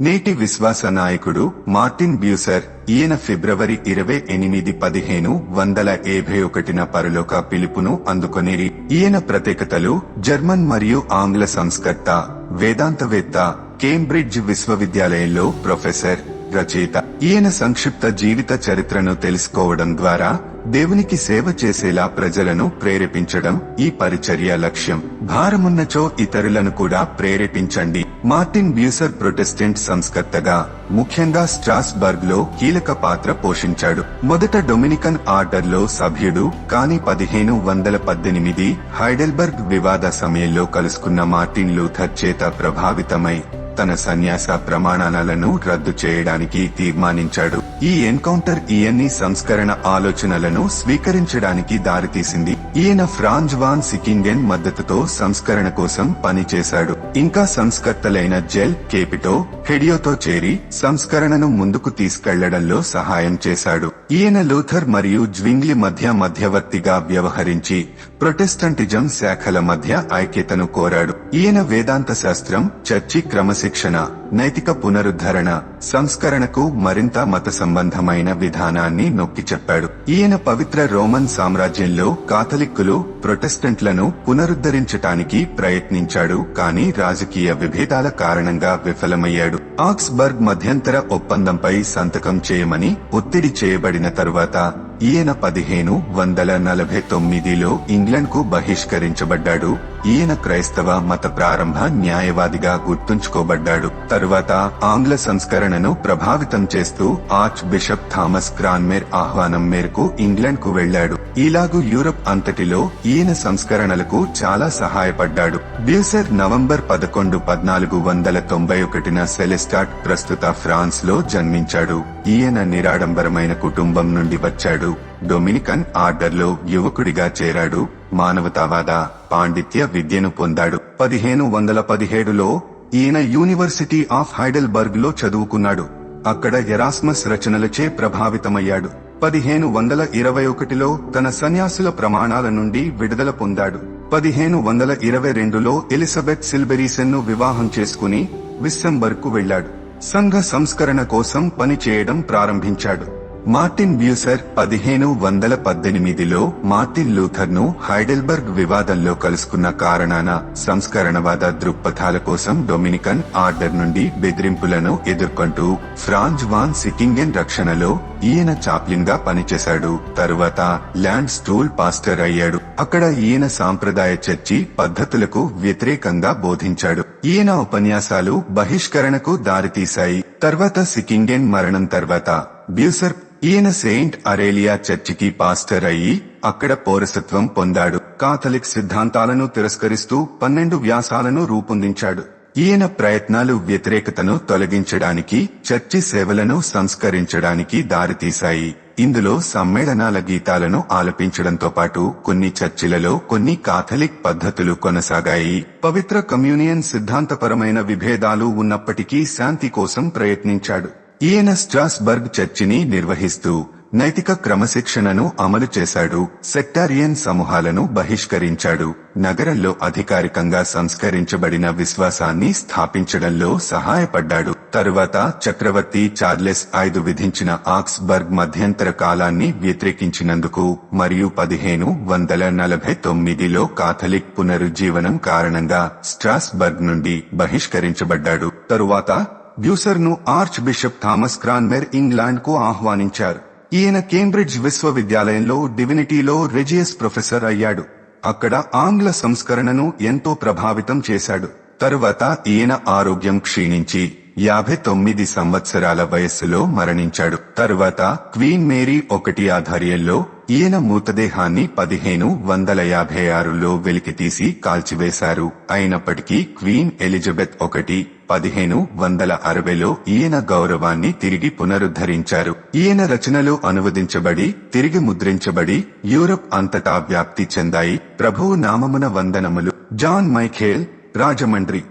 నేటి విశ్వాస నాయకుడు మార్టిన్ బ్యూసర్ ఈయన ఫిబ్రవరి ఇరవై ఎనిమిది పదిహేను వందల యాభై ఒకటిన పరలోక పిలుపును అందుకొనేరి. ఈయన ప్రత్యేకతలు జర్మన్ మరియు ఆంగ్ల సంస్కర్త వేదాంతవేత్త కేంబ్రిడ్జ్ విశ్వవిద్యాలయంలో ప్రొఫెసర్ రచయిత. ఈయన సంక్షిప్త జీవిత చరిత్రను తెలుసుకోవడం ద్వారా దేవునికి సేవ చేసేలా ప్రజలను ప్రేరేపించడం ఈ పరిచర్య లక్ష్యం. భారమున్నచో ఇతరులను కూడా ప్రేరేపించండి. మార్టిన్ బ్యూసర్ ప్రొటెస్టెంట్ సంస్కర్తగా ముఖ్యంగా స్ట్రాస్బర్గ్లో కీలక పాత్ర పోషించాడు. మొదట డొమినికన్ ఆర్డర్లో సభ్యుడు కానీ పదిహేను వందల పద్దెనిమిది హైడెల్బర్గ్ వివాద సమయంలో కలుసుకున్న మార్టిన్ లూథర్ చేత ప్రభావితమై తన సన్యాస ప్రమాణాలను రద్దు చేయడానికి తీర్మానించాడు. ఈ ఎన్కౌంటర్ ఈయన్ని సంస్కరణ ఆలోచనలను స్వీకరించడానికి దారితీసింది. ఈయన ఫ్రాంజ్ వాన్ సికింగెన్ మద్దతుతో సంస్కరణ కోసం పనిచేశాడు. ఇంకా సంస్కర్తలైన జెల్ కేపిటో హెడియోతో చేరి సంస్కరణను ముందుకు తీసుకెళ్ళడంలో సహాయం చేశాడు. ఈయన లూథర్ మరియు జ్వింగ్లీ మధ్య మధ్యవర్తిగా వ్యవహరించి ప్రొటెస్టంటిజం శాఖల మధ్య ఐక్యతను కోరాడు. ఈయన వేదాంత శాస్త్రం చర్చి క్రమశిక్షణ నైతిక పునరుద్ధరణ సంస్కరణకు మరింత మత సంబంధమైన విధానాన్ని నొక్కి చెప్పాడు. ఈయన పవిత్ర రోమన్ సామ్రాజ్యంలో కాథలిక్కులు ప్రొటెస్టెంట్లను పునరుద్ధరించటానికి ప్రయత్నించాడు కానీ రాజకీయ విభేదాల కారణంగా విఫలమయ్యాడు. ఆక్స్బర్గ్ మధ్యంతర ఒప్పందంపై సంతకం చేయమని ఒత్తిడి చేయబడిన తరువాత ఈయన పదిహేను వందల నలభై తొమ్మిదిలో ఇంగ్లండ్కు బహిష్కరించబడ్డాడు. ఈయన క్రైస్తవ మత ప్రారంభ న్యాయవాదిగా గుర్తుంచుకోబడ్డాడు. తరువాత ఆంగ్ల సంస్కరణను ప్రభావితం చేస్తూ ఆర్చ్ బిషప్ థామస్ క్రాన్మేర్ ఆహ్వానం మేరకు ఇంగ్లాండ్కు వెళ్ళాడు ఇలాగు యూరప్ అంతటిలో ఈయన సంస్కరణలకు చాలా సహాయపడ్డాడు. బ్యూసర్ నవంబర్ పదకొండు పద్నాలుగు వందల తొంభై ఒకటిన సెలెస్టాట్ ప్రస్తుత ఫ్రాన్స్లో జన్మించాడు. ఈయన నిరాడంబరమైన కుటుంబం నుండి వచ్చాడు. డొమినికన్ ఆర్డర్లో యువకుడిగా చేరాడు. మానవతావాద పాండిత్య విద్యను పొందాడు. పదిహేను వందల పదిహేడులో ఈయన యూనివర్సిటీ ఆఫ్ హైడెల్బర్గ్లో చదువుకున్నాడు. అక్కడ ఎరాస్మస్ రచనలచే ప్రభావితమయ్యాడు. పదిహేను వందల ఇరవై ఒకటిలో తన సన్యాసుల ప్రమాణాల నుండి విడుదల పొందాడు. పదిహేను వందల ఇరవై రెండులో ఎలిజబెత్ సిల్బెరీసన్ను వివాహం చేసుకుని విస్సెంబర్కు వెళ్ళాడు సంఘ సంస్కరణ కోసం పనిచేయడం ప్రారంభించాడు. మార్టిన్ బ్యూసర్ పదిహేను వందల పద్దెనిమిదిలో మార్టిన్ లూథర్ను హైడెల్బర్గ్ వివాదంలో కలుసుకున్న కారణాన సంస్కరణవాద దృక్పథాల కోసం డొమినికన్ ఆర్డర్ నుండి బెదిరింపులను ఎదుర్కొంటూ ఫ్రాంజ్ వాన్ సికింగెన్ రక్షణలో ఈయన చాప్లిన్గా పనిచేశాడు. తరువాత ల్యాండ్ స్టూల్ పాస్టర్ అయ్యాడు. అక్కడ ఈయన సాంప్రదాయ చర్చి పద్ధతులకు వ్యతిరేకంగా బోధించాడు. ఈయన ఉపన్యాసాలు బహిష్కరణకు దారితీశాయి. తర్వాత సికింగెన్ మరణం తర్వాత బ్యూసర్ ఈయన సెయింట్ అరేలియా చర్చికి పాస్టర్ అయ్యి అక్కడ పౌరసత్వం పొందాడు. కాథలిక్ సిద్ధాంతాలను తిరస్కరిస్తూ పన్నెండు వ్యాసాలను రూపొందించాడు. ఈయన ప్రయత్నాలు వ్యతిరేకతను తొలగించడానికి చర్చి సేవలను సంస్కరించడానికి దారితీశాయి. ఇందులో సమ్మేళనాల గీతాలను ఆలపించడంతో పాటు కొన్ని చర్చిలలో కొన్ని కాథలిక్ పద్ధతులు కొనసాగాయి. పవిత్ర కమ్యూనియన్ సిద్ధాంతపరమైన విభేదాలు ఉన్నప్పటికీ శాంతి కోసం ప్రయత్నించాడు. ఈయన స్ట్రాస్బర్గ్ చర్చిని నిర్వహిస్తూ నైతిక క్రమశిక్షణను అమలు చేశాడు. సెక్టారియన్ సమూహాలను బహిష్కరించాడు. నగరంలో అధికారికంగా సంస్కరించబడిన విశ్వాసాన్ని స్థాపించడంలో సహాయపడ్డాడు. తరువాత చక్రవర్తి చార్లెస్ ఐదు విధించిన ఆక్స్బర్గ్ మధ్యంతర కాలాన్ని వ్యతిరేకించినందుకు మరియు పదిహేను వందల నలభై తొమ్మిదిలో కాథలిక్ పునరుజ్జీవనం కారణంగా స్ట్రాస్బర్గ్ నుండి బహిష్కరించబడ్డాడు. తరువాత బ్యూసర్ను ఆర్చ్ బిషప్ థామస్ క్రాన్మెర్ ఇంగ్లాండ్కు ఆహ్వానించారు. ఈయన కేంబ్రిడ్జ్ విశ్వవిద్యాలయంలో డివినిటీలో రెజియస్ ప్రొఫెసర్ అయ్యాడు. అక్కడ ఆంగ్ల సంస్కరణను ఎంతో ప్రభావితం చేశాడు. తరువాత ఈయన ఆరోగ్యం క్షీణించి యాభై తొమ్మిది సంవత్సరాల వయస్సులో మరణించాడు. తరువాత క్వీన్ మేరీ ఒకటి ఆధ్వర్యంలో ఈయన మృతదేహాన్ని పదిహేను వందల యాభై ఆరులో వెలికితీసి కాల్చివేశారు. అయినప్పటికీ క్వీన్ ఎలిజబెత్ ఒకటి పదిహేను వందల అరవైలో ఈయన గౌరవాన్ని తిరిగి పునరుద్ధరించారు. ఈయన రచనలు అనువదించబడి తిరిగి ముద్రించబడి యూరప్ అంతటా వ్యాప్తి చెందాయి. ప్రభువు నామమున వందనములు. John Michael Rajahmundry.